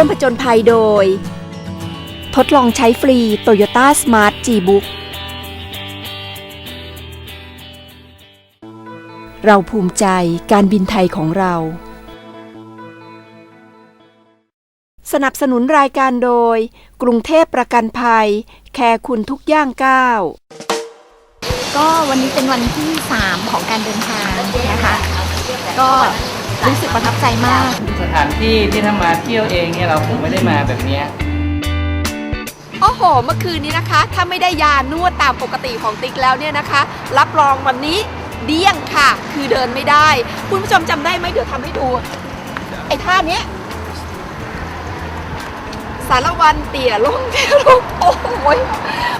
วมผจญภัยโดย ทดลองใช้ฟรี Toyota Smart G-Book เราภูมิใจการบินไทยของเรา สนับสนุนรายการโดย กรุงเทพประกันภัย แคร์คุณทุกย่างก้าวก็วันนี้เป็นวันที่ 3 ของการเดินทางนะคะ ก็ รู้สึกประทับใจมาก สถานที่ที่ถ้ามาเที่ยวเองเนี่ยเราคงไม่ได้มาแบบเนี้ยโอ้โห เมื่อคืนนี้นะคะ ถ้าไม่ได้ยานวดตามปกติของติ๊กแล้วเนี่ยนะคะ รับรองวันนี้เดี้ยงค่ะ คือเดินไม่ได้ คุณผู้ชมจำได้ไหมเดี๋ยวทำให้ดู ไอ้ท่าเนี้ย สารวันเตี่ยลงเตี่ยลงโอ้โหย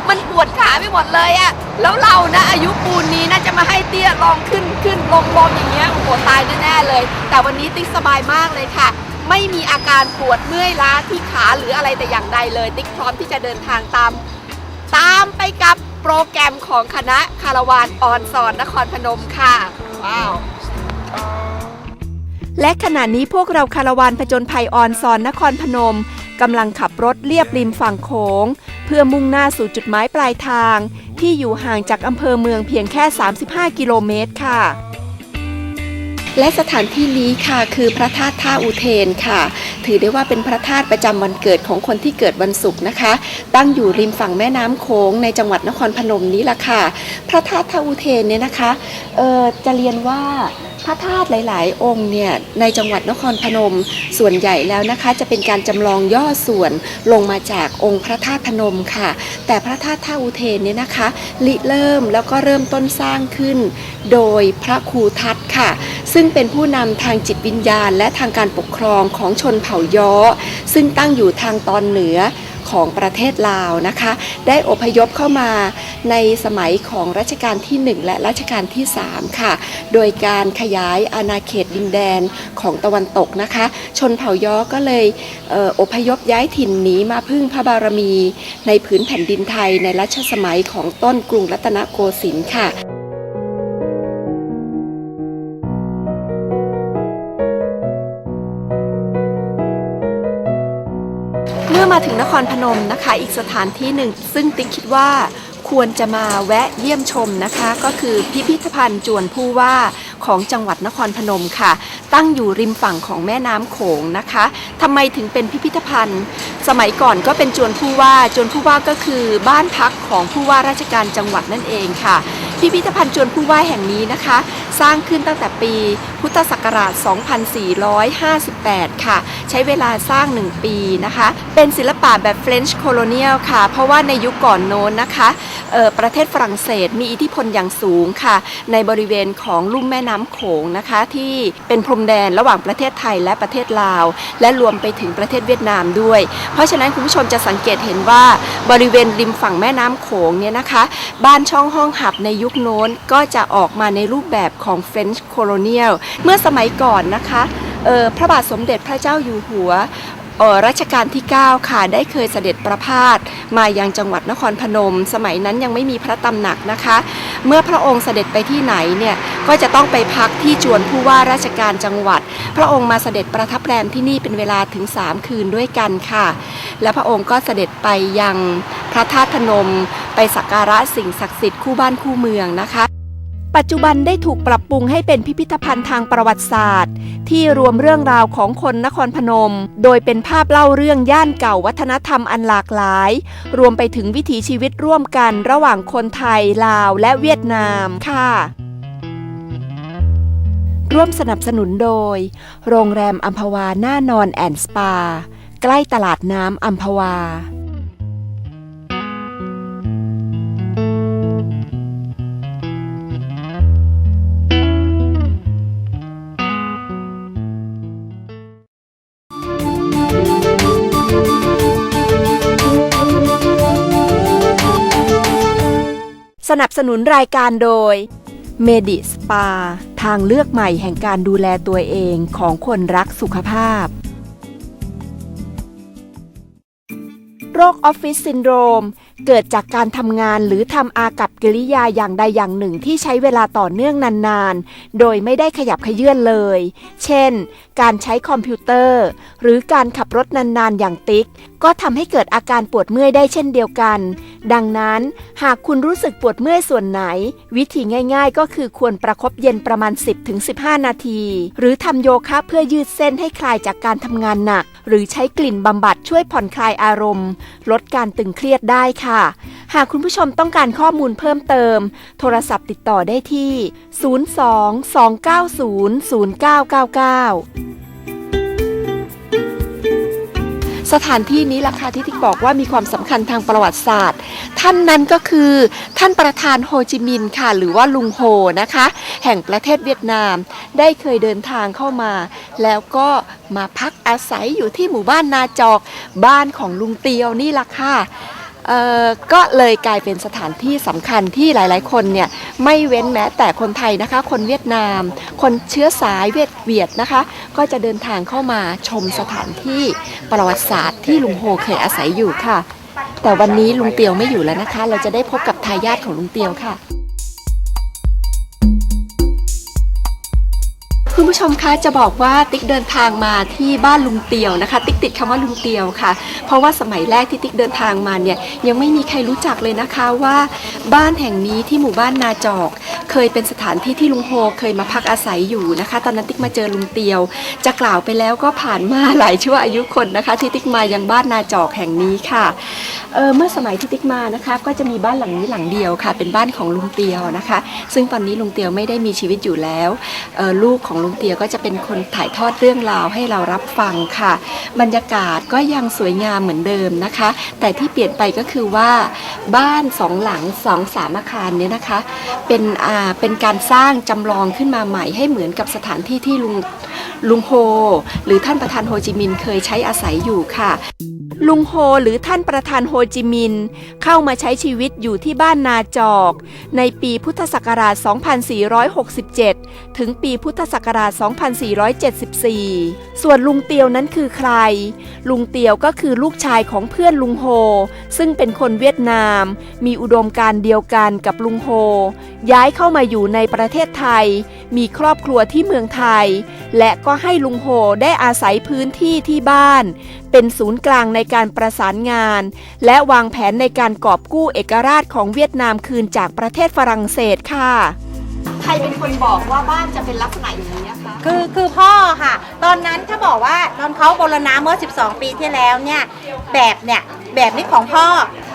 มันปวดขาไปหมดเลยอะแล้วเรานะอายุปูนนี้น่าจะมาให้เตี้ยลองขึ้นขึ้นลงลงอย่างเงี้ยโอ้โหตายแน่ๆเลย แต่วันนี้ติ๊กสบายมากเลยค่ะ ไม่มีอาการปวดเมื่อยล้าที่ขาหรืออะไรแต่อย่างใดเลย ติ๊กพร้อมที่จะเดินทางตาม ตามไปกับโปรแกรมของคณะคาราวานออนซอนนครพนมค่ะว้าวและขณะนี้พวกเราคาราวานผจญภัยออนซอนนครพนม กำลังขับรถเลียบริมฝั่งโขง เพื่อมุ่งหน้าสู่จุดหมายปลายทาง ที่อยู่ห่างจากอำเภอเมืองเพียงแค่ 35 กิโลเมตรค่ะ และสถานที่นี้ค่ะคือพระธาตุท่าอุเทนค่ะ ถือได้ว่าเป็นพระธาตุประจำวันเกิดของคนที่เกิดวันศุกร์นะคะ ตั้งอยู่ริมฝั่งแม่น้ำโขงในจังหวัดนครพนมนี้ล่ะค่ะ พระธาตุท่าอุเทนเนี่ยนะคะเออจะเรียนว่าพระธาตุหลาย ๆ องค์เนี่ยในจังหวัดนครพนมส่วนใหญ่แล้วนะคะ จะเป็นการจำลองย่อส่วนลงมาจากองค์พระธาตุพนมค่ะ แต่พระธาตุท่าอุเทนเนี่ยนะคะริเริ่มแล้วก็เริ่มต้นสร้างขึ้น โดยพระครูทัตค่ะ ซึ่งเป็นผู้นำทางจิตวิญญาณ และทางการปกครองของชนเผ่าย้อ ซึ่งตั้งอยู่ทางตอนเหนือของประเทศลาวนะคะ ได้อพยพเข้ามาในสมัยของรัชกาลที่ 1 และรัชกาลที่ 3 ค่ะ โดยการขยายอาณาเขตดินแดนของตะวันตกนะคะ ชนเผ่าย้อก็เลยเอออพยพย้ายถิ่นหนีมาพึ่งพระบารมี ในผืนแผ่นดินไทยในรัชสมัยของต้นกรุงรัตนโกสินทร์ค่ะ ถึงนครพนมนะคะ อีกสถานที่หนึ่ง ซึ่งติ๊กคิดว่าควรจะมาแวะเยี่ยมชมนะคะ ก็คือพิพิธภัณฑ์จวนผู้ว่าของจังหวัดนครพนมค่ะ ตั้งอยู่ริมฝั่งของแม่น้ำโขงนะคะทำไมถึงเป็นพิพิธภัณฑ์ สมัยก่อนก็เป็นจวนผู้ว่า จวนผู้ว่าก็คือบ้านพักของผู้ว่าราชการจังหวัดนั่นเองค่ะ พิพิธภัณฑ์จวนผู้ว่าแห่งนี้นะคะ สร้างขึ้นตั้งแต่ปีพุทธศักราช 2458 ค่ะ ใช้เวลาสร้าง 1 ปีนะคะ เป็นศิลปะแบบ French Colonial ค่ะ เพราะว่าในยุคก่อนโน้นนะคะออประเทศฝรั่งเศสมีอิทธิพลอย่างสูงค่ะ ในบริเวณของลุ่มแม่น้ำโขงนะคะ ที่เป็นพรมแดนระหว่างประเทศไทยและประเทศลาว และรวมไปถึงประเทศเวียดนามด้วย เพราะฉะนั้นคุณผู้ชมจะสังเกตเห็นว่าบริเวณริมฝั่งแม่น้ำโขงเนี่ยนะคะ บ้านช่องห้องหับในยุคโน้นก็จะออกมาในรูปแบบของ French Colonial เมื่อสมัยก่อนนะคะออพระบาทสมเด็จพระเจ้าอยู่หัว รัชกาลที่ 9 ค่ะได้เคยเสด็จประพาสมายังจังหวัดนครพนม สมัยนั้นยังไม่มีพระตำหนักนะคะ เมื่อพระองค์เสด็จไปที่ไหนเนี่ยก็จะต้องไปพักที่จวนผู้ว่าราชการจังหวัด พระองค์มาเสด็จประทับแรมที่นี่เป็นเวลาถึง 3 คืนด้วยกันค่ะ และพระองค์ก็เสด็จไปยังพระธาตุพนม ไปสักการะสิ่งศักดิ์สิทธิ์คู่บ้านคู่เมืองนะคะ ปัจจุบันได้ถูกปรับปรุงให้เป็นพิพิธภัณฑ์ทางประวัติศาสตร์ ที่รวมเรื่องราวของคนนครพนม โดยเป็นภาพเล่าเรื่องย่านเก่าวัฒนธรรมอันหลากหลาย รวมไปถึงวิถีชีวิตร่วมกันระหว่างคนไทย ลาวและเวียดนามค่ะ ร่วมสนับสนุนโดย โรงแรมอัมพวาหน้านอนแอนด์สปา ใกล้ตลาดน้ำอัมพวา สนับสนุนรายการโดยเมดิสปา ทางเลือกใหม่แห่งการดูแลตัวเองของคนรักสุขภาพ โรคออฟฟิศซินโดรม เกิดจากการทำงานหรือทำอากับกิริยาอย่างใดอย่างหนึ่งที่ใช้เวลาต่อเนื่องนานๆ โดยไม่ได้ขยับขยื่นเลย เช่น การใช้คอมพิวเตอร์ หรือการขับรถนานๆ อย่างติ๊ก ก็ทำให้เกิดอาการปวดเมื่อยได้เช่นเดียวกัน ดังนั้นหากคุณรู้สึกปวดเมื่อยส่วนไหน วิธีง่าย ๆ ก็คือควรประคบเย็นประมาณ 10-15 นาที หรือทำโยคะเพื่อยืดเส้นให้คลายจากการทำงานหนัก หรือใช้กลิ่นบำบัดช่วยผ่อนคลายอารมณ์ ลดการตึงเครียดได้ค่ะหากคุณผู้ชมต้องการข้อมูลเพิ่มเติม โทรศัพท์ติดต่อได้ที่ 02-290-0999สถานที่นี้ล่ะค่ะที่ติ๊กบอกว่ามีความสำคัญทางประวัติศาสตร์ ท่านนั้นก็คือท่านประธานโฮจิมินห์ค่ะ หรือว่าลุงโฮนะคะ แห่งประเทศเวียดนาม ได้เคยเดินทางเข้ามา แล้วก็มาพักอาศัยอยู่ที่หมู่บ้านนาจอกบ้านของลุงเตียวนี่ล่ะค่ะ ก็เลยกลายเป็นสถานที่สำคัญที่หลายๆ คนเนี่ยไม่เว้นแม้แต่คนไทยนะคะ คนเวียดนาม คนเชื้อสายเวียดเวียดนะคะ ก็จะเดินทางเข้ามาชมสถานที่ประวัติศาสตร์ที่ลุงโฮเคยอาศัยอยู่ค่ะ แต่วันนี้ลุงเตียวไม่อยู่แล้วนะคะ เราจะได้พบกับทายาทของลุงเตียวค่ะ คุณผู้ชมคะจะบอกว่าติ๊กเดินทางมาที่บ้านลุงเตียวนะคะ ติ๊กติดคำว่าลุงเตียวค่ะ เพราะว่าสมัยแรกที่ติ๊กเดินทางมาเนี่ยยังไม่มีใครรู้จักเลยนะคะว่า บ้านแห่งนี้ที่หมู่บ้านนาจอก เคยเป็นสถานที่ที่ลุงโฮเคยมาพักอาศัยอยู่นะคะ ตอนนั้นติ๊กมาเจอลุงเตียว จะกล่าวไปแล้วก็ผ่านมาหลายชั่วอายุคนนะคะ ที่ติ๊กมายังบ้านนาจอกแห่งนี้ค่ะเออเมื่อสมัยที่ติ๊กมานะคะ ก็จะมีบ้านหลังนี้หลังเดียวค่ะ เป็นบ้านของลุงเตียวนะคะ ซึ่งตอนนี้ลุงเตียวไม่ได้มีชีวิตอยู่แล้วลูกของลุงเตียก็จะเป็นคนถ่ายทอดเรื่องราวให้เรารับฟังค่ะ บรรยากาศก็ยังสวยงามเหมือนเดิมนะคะ แต่ที่เปลี่ยนไปก็คือว่าบ้านสองหลังสองสามอาคารเนี่ยนะคะ เป็นอ่าเป็นการสร้างจำลองขึ้นมาใหม่ให้เหมือนกับสถานที่ที่ลุง ลุงโฮ หรือท่านประธานโฮจิมินห์เคยใช้อาศัยอยู่ค่ะ ลุงโฮหรือท่านประธานโฮจิมินห์เข้ามาใช้ชีวิตอยู่ที่บ้านนาจอก ในปีพุทธศักราช 2467 ถึงปีพุทธศักราช 2474 ส่วนลุงเตียวนั้นคือใคร ลุงเตียวก็คือลูกชายของเพื่อนลุงโฮ ซึ่งเป็นคนเวียดนาม มีอุดมการเดียวกันกับลุงโฮ ย้ายเข้ามาอยู่ในประเทศไทย มีครอบครัวที่เมืองไทย และก็ให้ลุงโฮได้อาศัยพื้นที่ที่บ้าน เป็นศูนย์กลางในการประสานงาน และวางแผนในการกอบกู้เอกราชของเวียดนามคืนจากประเทศฝรั่งเศสค่ะ ใครเป็นคนบอกว่าบ้านจะเป็นลักษณะอย่างนี้คะ คือคือพ่อค่ะ ตอนนั้นถ้าบอกว่าตอนเขาโบรณะเมื่อ 12 ปีที่แล้วเนี่ยแบบเนี่ยแบบนี้ของพ่อ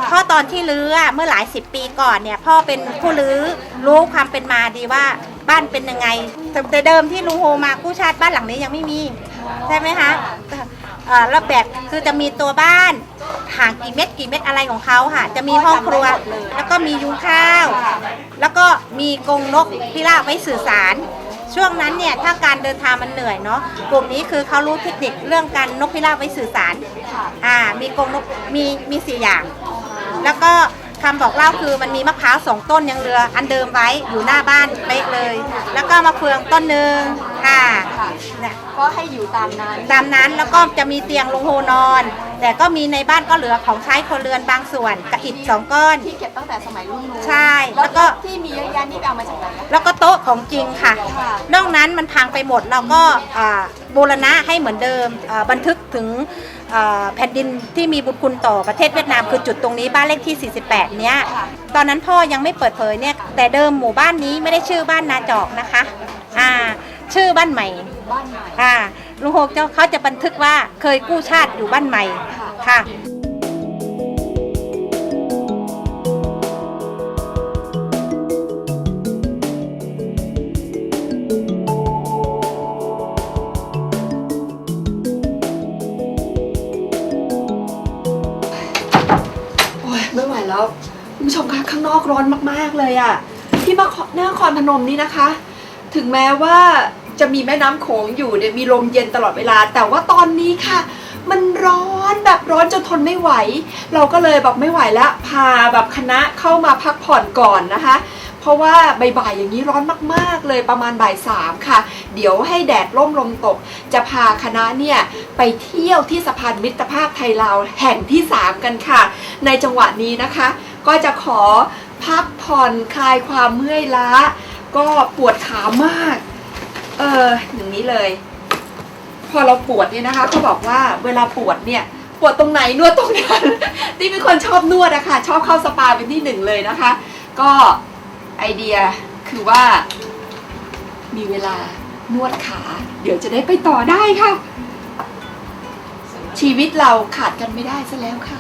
พ่อตอนที่รื้อเมื่อหลายสิบปีก่อนเนี่ยพ่อเป็นผู้รื้อรู้ความเป็นมาดีว่า บ้านเป็นยังไงแต่แต่เดิมที่ลุงโฮมากู้ชาติบ้านหลังนี้ยังไม่มี ใช่ไหมคะเอ่อแล้วแบบคือจะมีตัวบ้านห่างกี่เม็ดกี่เม็ดอะไรของเขาค่ะ จะมีห้องครัว แล้วก็มียุงข้าว แล้วก็มีกรงนกพิราบไว้สื่อสาร ช่วงนั้นเนี่ยถ้าการเดินทางมันเหนื่อยเนาะกลุ่มนี้คือเขารู้เทคนิคเรื่องการนกพิราบไว้สื่อสารอ่ามีกรงนกมีมีสี่อย่าง แล้วก็ คำบอกเล่าคือมันมีมะพร้าวสองต้นยังเรืออันเดิมไว้อยู่หน้าบ้านเป๊ะเลย แล้วก็มะเฟืองต้นหนึ่ง ค่ะเนี่ยก็ให้อยู่ตามนั้นตามนั้นแล้วก็จะมีเตียงลงโฮนอน แต่ก็มีในบ้านก็เหลือของใช้คนเรือนบางส่วนกับอิฐสองก้อน ที่เก็บตั้งแต่สมัยรุ่นนู้นใช่แล้วก็ ที่มีเยอะแยะนี่ไปเอามาจากไหนอะ แล้วก็โต๊ะของจริงค่ะ ค่ะ นอกนั้นมันพังไปหมดเราก็อ่าบูรณะให้เหมือนเดิมอ่าบันทึกถึงอ่าแผ่นดินที่มีบุญคุณต่อประเทศเวียดนามคือจุดตรงนี้บ้านเลขที่ 48 เนี้ย ตอนนั้นพ่อยังไม่เปิดเผยเนี่ย แต่เดิมหมู่บ้านนี้ไม่ได้ชื่อบ้านนาจอกนะคะ อ่า ชื่อบ้านใหม่บ้านใหม่อ่าลุงโฮกเจ้าเขาจะบันทึกว่าเคยกู้ชาติอยู่บ้านใหม่ค่ะโอ้ยไม่ไหวแล้วคุณผู้ชมคะข้างนอกร้อนมากๆเลยอะที่มาหน้าครพนมนี่นะคะ ถึงแม้ว่าจะมีแม่น้ำโขงอยู่เนี่ยมีลมเย็นตลอดเวลา แต่ว่าตอนนี้ค่ะ มันร้อนแบบร้อนจนทนไม่ไหว เราก็เลยแบบไม่ไหวแล้วพาแบบคณะเข้ามาพักผ่อนก่อนนะคะ เพราะว่าบ่ายๆอย่างนี้ร้อนมากๆเลยประมาณบ่ายสามค่ะ เดี๋ยวให้แดดร่มลมตก จะพาคณะเนี่ยไปเที่ยวที่สะพานมิตรภาพไทยลาวแห่งที่ 3 กันค่ะ ในจังหวะนี้นะคะ ก็จะขอพักผ่อนคลายความเมื่อยล้า ก็ปวดขามาก เอออย่างนี้เลย พอเราปวดเนี่ยนะคะเขาบอกว่าเวลาปวดเนี่ย ปวดตรงไหนนวดตรงนั้นที่เป็นคนชอบนวดอะค่ะชอบเข้าสปาเป็นที่หนึ่งเลยนะคะ ก็ไอเดียคือว่า มีเวลานวดขา เดี๋ยวจะได้ไปต่อได้ค่ะ ชีวิตเราขาดกันไม่ได้ซะแล้วค่ะ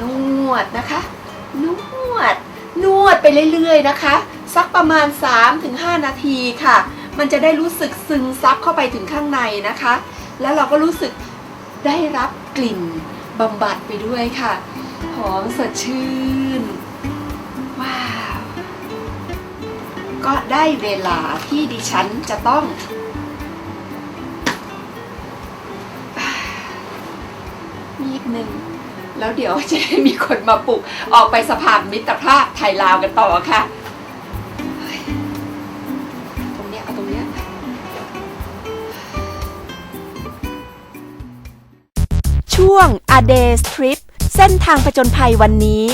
นวดนะคะ นวด นวดไปเรื่อยๆนะคะ สักประมาณ 3-5 นาทีค่ะ มันจะได้รู้สึกซึมซับเข้าไปถึงข้างในนะคะ แล้วเราก็รู้สึกได้รับกลิ่นบำบัดไปด้วยค่ะ หอมสดชื่น ว้าว ก็ได้เวลาที่ดิฉันจะต้องนิดนึงแล้วเดี๋ยวจะได้มีคนมาปลุกออกไปสะพานมิตรภาพไทยลาวกันต่อค่ะ ช่วง A Day's Trip เส้นทางผจญภัยวันนี้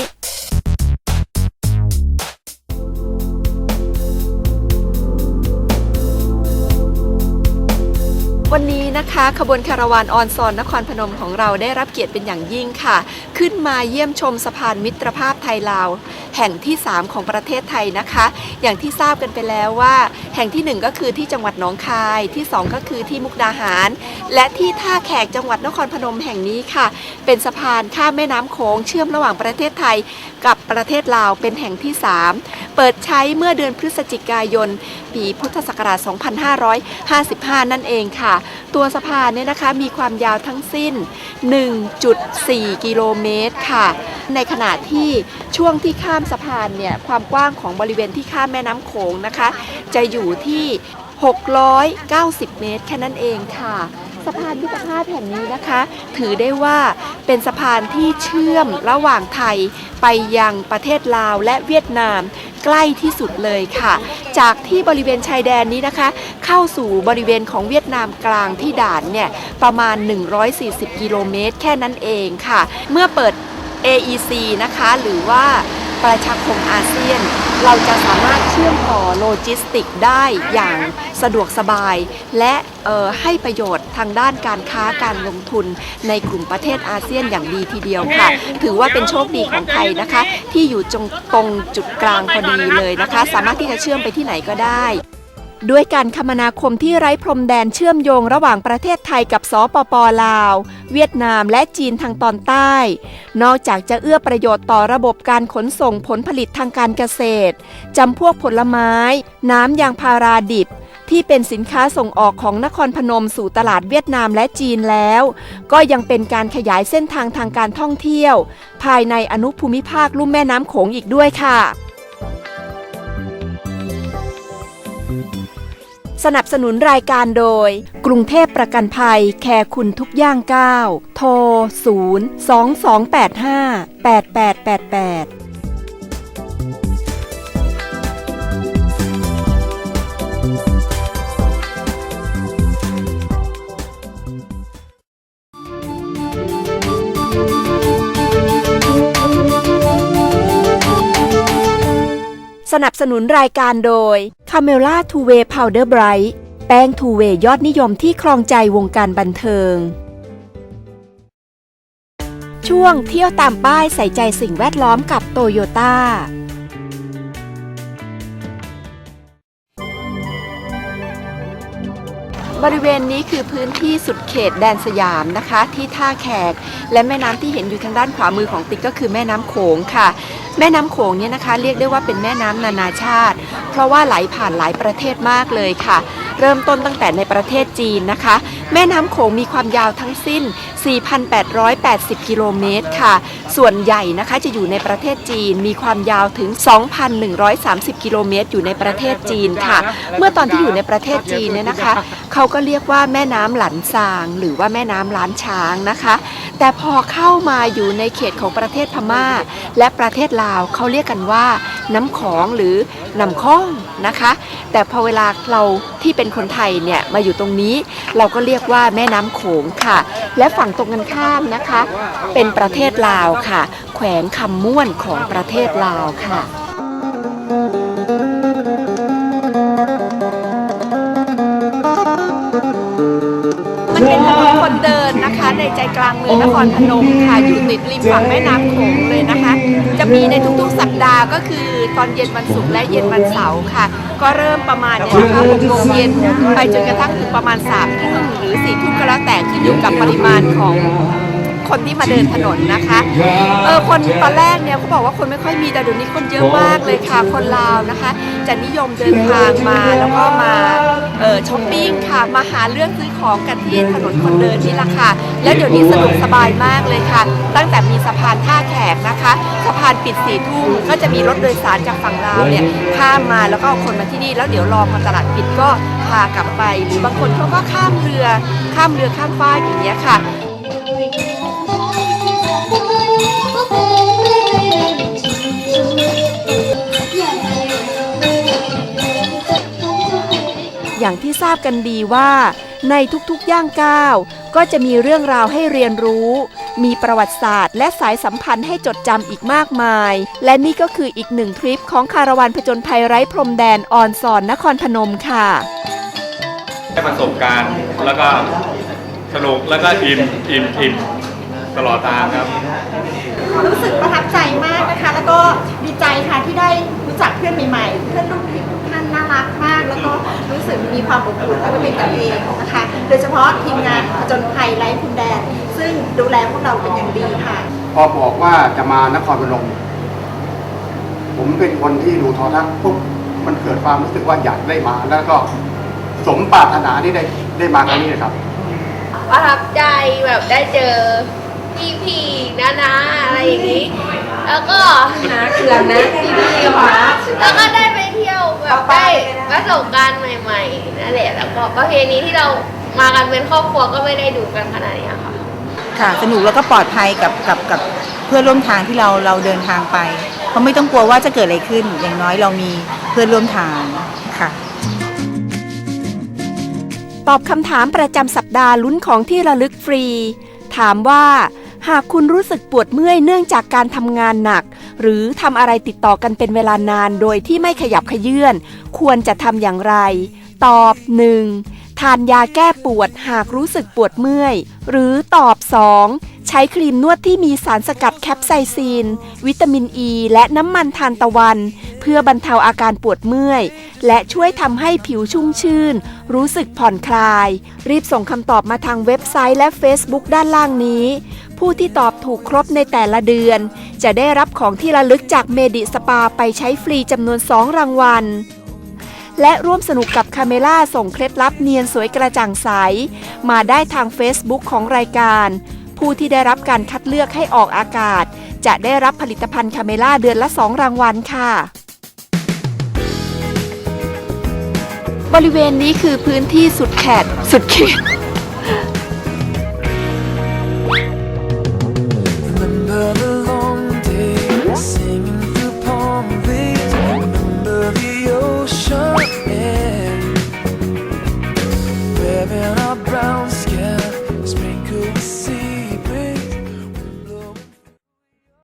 วันนี้ นะคะ ขบวนคาราวานออนซอนนครพนมของเราได้รับเกียรติเป็นอย่างยิ่งค่ะ ขึ้นมาเยี่ยมชมสะพานมิตรภาพไทยลาว แห่งที่ 3 ของประเทศไทยนะคะ อย่างที่ทราบกันไปแล้วว่า แห่งที่ 1 ก็คือที่จังหวัดหนองคาย ที่ 2 ก็คือที่มุกดาหาร และที่ท่าแขกจังหวัดนครพนมแห่งนี้ค่ะ เป็นสะพานข้ามแม่น้ำโขงเชื่อมระหว่างประเทศไทย กับประเทศลาวเป็นแห่งที่ 3 เปิดใช้เมื่อเดือนพฤศจิกายน ปีพุทธศักราช 2555 นั่นเองค่ะ ตัวสะพานเนี่ยนะคะมีความยาวทั้งสิ้น 1.4 กิโลเมตรค่ะ ในขณะที่ช่วงที่ข้ามสะพานเนี่ยความกว้างของบริเวณที่ข้ามแม่น้ำโขงนะคะ จะอยู่ที่ 690 เมตร แค่นั้นเองค่ะสะพานมิตรภาพแห่งนี้นะคะ ถือได้ว่าเป็นสะพานที่เชื่อมระหว่างไทยไปยังประเทศลาวและเวียดนาม ใกล้ที่สุดเลยค่ะ จากที่บริเวณชายแดนนี้นะคะ เข้าสู่บริเวณของเวียดนามกลางที่ด่านเนี่ยประมาณ 140 กิโลเมตร แค่นั้นเองค่ะ เมื่อเปิด AEC นะคะหรือว่า ประชาคมอาเซียน เราจะสามารถเชื่อมต่อโลจิสติกได้อย่างสะดวกสบาย และออให้ประโยชน์ทางด้านการค้าการลงทุนในกลุ่มประเทศอาเซียนอย่างดีทีเดียวค่ะ ถือว่าเป็นโชคดีของไทยนะคะ ที่อยู่ตรงตรงจุดกลางพอดีเลยนะคะ สามารถที่จะเชื่อมไปที่ไหนก็ได้ ด้วยการคมนาคมที่ไร้พรมแดนเชื่อมโยงระหว่างประเทศไทยกับสปปลาว เวียดนามและจีนทางตอนใต้ นอกจากจะเอื้อประโยชน์ต่อระบบการขนส่งผลผลิตทางการเกษตรจำพวกผลไม้ น้ำยางพาราดิบที่เป็นสินค้าส่งออกของนครพนมสู่ตลาดเวียดนามและจีนแล้ว ก็ยังเป็นการขยายเส้นทางทางการท่องเที่ยว ภายในอนุภูมิภาคลุ่มแม่น้ำโขงอีกด้วยค่ะ สนับสนุนรายการโดย กรุงเทพประกันภัยแคร์คุณทุกย่างก้าว โทร 0 2 2 8 5 8 8 8 8 นับสนุนรายการโดย c a m e l a Two Way Powder Bright แป้ง Two Way ยอดนิยมที่ครองใจวงการบันเทิง ช่วงเที่ยวตามป้ายใส่ใจสิ่งแวดล้อมกับโตโยต้าบริเวณนี้คือพื้นที่สุดเขตแดนสยามนะคะ ที่ท่าแขก และแม่น้ำที่เห็นอยู่ทางด้านขวามือของติ๊กก็คือแม่น้ำโขงค่ะ แม่น้ำโขงเนี่ยนะคะเรียกได้ว่าเป็นแม่น้ำนานาชาติ เพราะว่าไหลผ่านหลายประเทศมากเลยค่ะ เริ่มต้นตั้งแต่ในประเทศจีนนะคะ แม่น้ำโขงมีความยาวทั้งสิ้น 4,880 กิโลเมตรค่ะ ส่วนใหญ่นะคะจะอยู่ในประเทศจีนมีความยาวถึง 2,130 กิโลเมตร อยู่ในประเทศจีนค่ะ เมื่อตอนที่อยู่ในประเทศจีนเนี่ยนะคะ เขาก็เรียกว่าแม่น้ำหลันซาง หรือว่าแม่น้ำล้านช้างนะคะ แต่พอเข้ามาอยู่ในเขตของประเทศพม่า และประเทศลาวเขาเรียกกันว่า น้ำของหรือน้ำข้องนะคะ แต่พอเวลาเราที่เป็นคนไทยเนี่ยมาอยู่ตรงนี้ เราก็เรียกว่าแม่น้ำโขงค่ะ และฝั่งตรงกันข้ามนะคะ เป็นประเทศลาวค่ะ แขวงคำม่วนของประเทศลาวค่ะ ใจกลางเมืองนครพนมค่ะอยู่ติดริมฝั่งแม่น้ำโขงเลยนะคะ จะมีในทุกๆสัปดาห์ก็คือตอนเย็นวันศุกร์และเย็นวันเสาร์ค่ะ ก็เริ่มประมาณเนี่ยนะคะ6โมงเย็นไปจนกระทั่งถึงประมาณ3ามทุ่มหรือ4ี่ทุ่มก็แล้วแต่ขึ้นอยู่กับปริมาณของ คนที่มาเดินถนนนะคะเออคนตอนแรกเนี่ยเขาบอกว่าคนไม่ค่อยมีแต่เดี๋ยวนี้คนเยอะมากเลยค่ะคนลาวนะคะ จะนิยมเดินทางมาแล้วก็มาเออช้อปปิ้งค่ะมาหาเรื่องซื้อของกันที่ถนนคนเดินนี่แหละค่ะแล้วเดี๋ยวนี้สะดวกสบายมากเลยค่ะ ตั้งแต่มีสะพานท่าแขกนะคะสะพานปิดสี่ทุ่มก็จะมีรถโดยสารจากฝั่งลาวเนี่ยข้ามมาแล้วก็เอาคนมาที่นี่แล้วเดี๋ยวรอพอตลาดปิดก็พากลับไป หรือบางคนเขาก็ข้ามเรือข้ามเรือข้ามฟ้ากอย่างเงี้ยค่ะ อย่างที่ทราบกันดีว่า ในทุกๆย่างก้าวก็จะมีเรื่องราวให้เรียนรู้ มีประวัติศาสตร์ และสายสัมพันธ์ให้จดจำอีกมากมาย และนี่ก็คืออีกหนึ่งทริปของคาราวานผจญภัยไร้พรมแดนออนซอนนครพนมค่ะได้ประสบการณ์แล้วก็สนุกแล้วก็อิ่มอิ่มอิ่มตลอดทางครับ รู้สึกประทับใจมากนะคะ แล้วก็ดีใจค่ะที่ได้รู้จักเพื่อนใหม่ๆ เพื่อนรุ่นพี่ทุกท่านน่า รักมาก แล้วก็รู้สึกมีความอบอุ่นแล้วก็เป็นกันเองนะคะ โดยเฉพาะทีมงานผจญภัยไร้พรมแดน ซึ่งดูแลพวกเราเป็นอย่างดีค่ะ พอบอกว่าจะมานครพนมผมเป็นคนที่ดูโทอทัศน์ปุ๊บมันเกิดความรู้สึกว่าอยากได้มา แล้วก็สมปรารถนาที่ได้ได้มาครั้งนี้นะครับ ประทับใจแบบได้เจอพี่พี่ๆนะนะอะไรอย่างนี้ แล้วก็นะเกือนะพี่พี่แล้วก็ได้ไปเที่ยว แบบได้ประสบการณ์ใหม่ๆนั่นแหละแล้วก็ประเพณีที่เรามากันเป็นครอบครัวก็ไม่ได้ดูกันขนาดนี้ค่ะ ค่ะสนุกแล้วก็ปลอดภัยกับกับกับเพื่อนร่วมทางที่เราเราเดินทางไป เพราะไม่ต้องกลัวว่าจะเกิดอะไรขึ้น อย่างน้อยเรามีเพื่อนร่วมทางค่ะตอบคำถามประจำสัปดาห์ลุ้นของที่ระลึกฟรี ถามว่า หากคุณรู้สึกปวดเมื่อยเนื่องจากการทำงานหนัก หรือทำอะไรติดต่อกันเป็นเวลานานโดยที่ไม่ขยับขยื่นควรจะทำอย่างไร ตอบ 1. ทานยาแก้ปวดหากรู้สึกปวดเมื่อย หรือตอบ 2. ใช้ครีมนวดที่มีสารสกัดแคปไซซีน วิตามินอ e ีและน้ำมันทานตะวัน เพื่อบรรเทาอาการปวดเมื่อย และช่วยทำให้ผิวชุ่มชื่น รู้สึกผ่อนคลาย รีบส่งคำตอบมาทางเว็บไซต์และ Facebook ด้านล่างนี้ ผู้ที่ตอบถูกครบในแต่ละเดือน จะได้รับของที่ระลึกจากเมดิสปาไปใช้ฟรีจำนวน 2 รางวัล และร่วมสนุกกับคาเมล่าส่งเคล็ดลับเนียนสวยกระจ่างใส มาได้ทาง Facebook ของรายการ ผู้ที่ได้รับการคัดเลือกให้ออกอากาศ จะได้รับผลิตภัณฑ์คาเมล่าเดือนละ 2 รางวัลค่ะบริเวณนี้คือพื้นที่สุดแขตสุดเขต